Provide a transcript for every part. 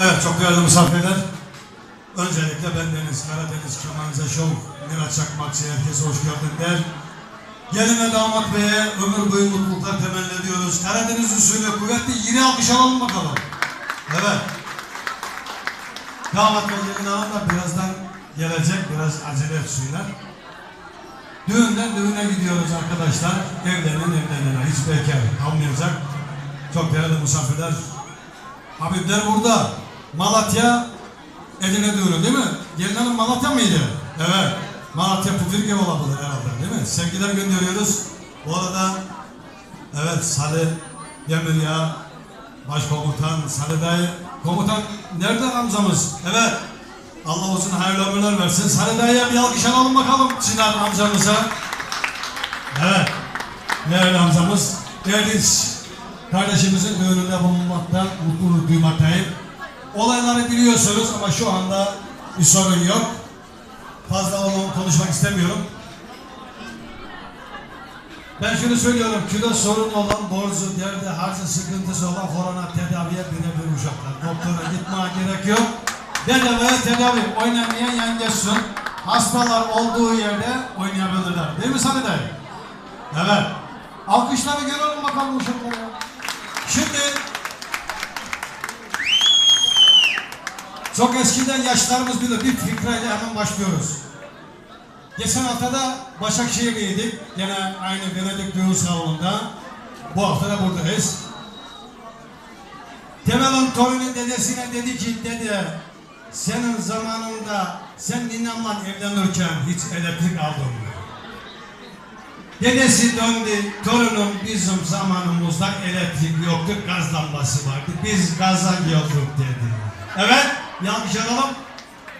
Evet çok değerli misafirler. Öncelikle ben Deniz Karadeniz Kemalinize Show Miraç Çakmakçı herkese hoş geldin der. Gelin ve damat beye ömür boyu mutluluklar temenni ediyoruz. Karadeniz usulü kuvvetli yine alkış alalım bakalım. Evet. Damat ve gelin hanım da birazdan gelecek. Biraz acele etsinler. Düğünden düğüne gidiyoruz arkadaşlar. Evlenen evlenene. Hiç bekar kalmayacak. Çok değerli misafirler. Habibler burada. Malatya Edirne düğünü değil mi? Gelin hanım Malatya mıydı? Evet. Malatya Pufirge olabilir herhalde değil mi? Sevgiler gönderiyoruz. Bu arada evet Salih Demir ya Başkomutan Salih Dayı Komutan nerede amcamız? Evet. Allah olsun hayırlı ömürler versin. Salih Dayı'ya bir alkış alalım bakalım Sinan amcamıza. Evet. Değerli amcamız Erdinç kardeşimizin düğününde bulunmaktan mutluluk duymaktayım. Olayları biliyorsunuz ama şu anda bir sorun yok. Fazla onu konuşmak istemiyorum. Ben şunu söylüyorum, kilo sorun olan, borcu, derdi, harcı, sıkıntısı olan korona tedaviye birebir uşaklar. Doktora gitmeye gerek yok. Bedavaya tedavi, oynamayan yan geçsin. Hastalar olduğu yerde oynayabilirler. Değil mi Sani dayı? Evet. Alkışları görelim bakalım uşaklara. Şimdi çok eskiden yaşlarımız bilir bir fikreyle hemen başlıyoruz. Geçen hafta da Başakşehir'deydik. Gene aynı Venedik düğün salonunda. Bu hafta da buradayız. Temel'in torunun dedesine dedi ki dede senin zamanında sen ninamla evlenirken hiç elektrik aldın mı? Dedesi döndü, torunum bizim zamanımızda elektrik yoktu, gaz lambası vardı. Biz gaza geldik dedi. Evet, yanlış alalım.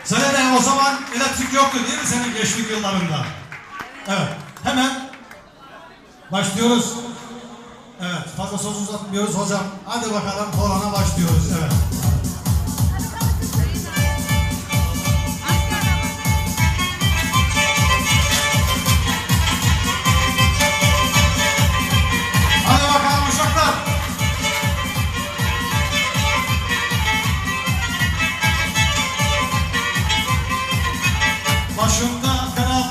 Sana de o zaman elektrik yoktu değil mi senin gençlik yıllarında? Evet, hemen başlıyoruz. Evet, fazla söz uzatmıyoruz hocam. Hadi bakalım Koran'a başlıyoruz. Evet.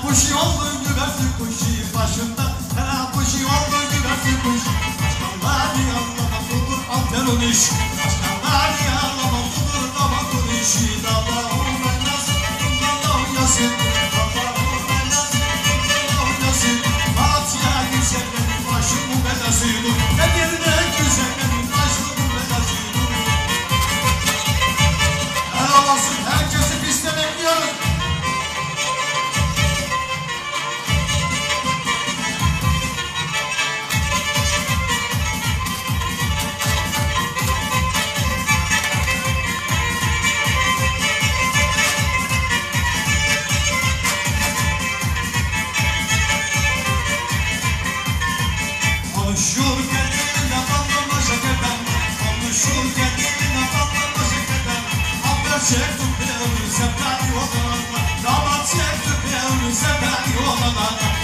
Kuşu oldu güvercin kuşu Başımda kara kuşu oldu güvercin kuşu Başkanlar anlamam budur antenun iş Damat çektim bir sevdali olanlarla